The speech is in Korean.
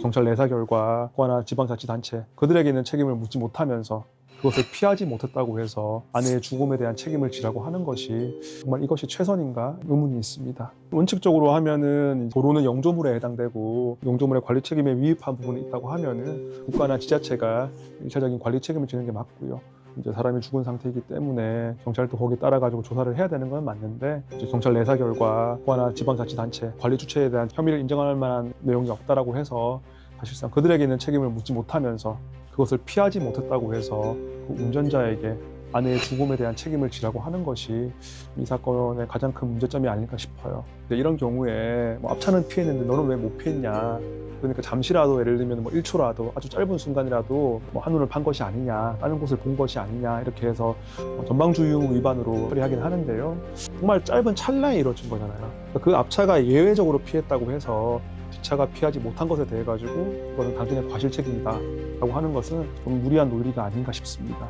경찰 내사 결과 국가나 지방자치단체 그들에게 있는 책임을 묻지 못하면서 그것을 피하지 못했다고 해서 아내의 죽음에 대한 책임을 지라고 하는 것이 정말 이것이 최선인가 의문이 있습니다. 원칙적으로 하면은 도로는 영조물에 해당되고 영조물의 관리 책임에 위입한 부분이 있다고 하면은 국가나 지자체가 일차적인 관리 책임을 지는 게 맞고요. 이제 사람이 죽은 상태이기 때문에 경찰도 거기 따라가지고 조사를 해야 되는 건 맞는데 이제 경찰 내사 결과 국가나 지방자치단체 관리 주체에 대한 혐의를 인정할 만한 내용이 없다라고 해서 사실상 그들에게 있는 책임을 묻지 못하면서 그것을 피하지 못했다고 해서 그 운전자에게 아내의 죽음에 대한 책임을 지라고 하는 것이 이 사건의 가장 큰 문제점이 아닐까 싶어요. 이런 경우에 뭐 앞차는 피했는데 너는 왜 못 피했냐? 그러니까 잠시라도 예를 들면 뭐 1초라도 아주 짧은 순간이라도 뭐 한눈을 판 것이 아니냐, 다른 곳을 본 것이 아니냐 이렇게 해서 뭐 전방주의 위반으로 처리하긴 하는데요. 정말 짧은 찰나에 이루어진 거잖아요. 그러니까 그 앞차가 예외적으로 피했다고 해서 뒷차가 피하지 못한 것에 대해 가지고 그거는 당신의 과실 책임이다라고 하는 것은 좀 무리한 논리가 아닌가 싶습니다.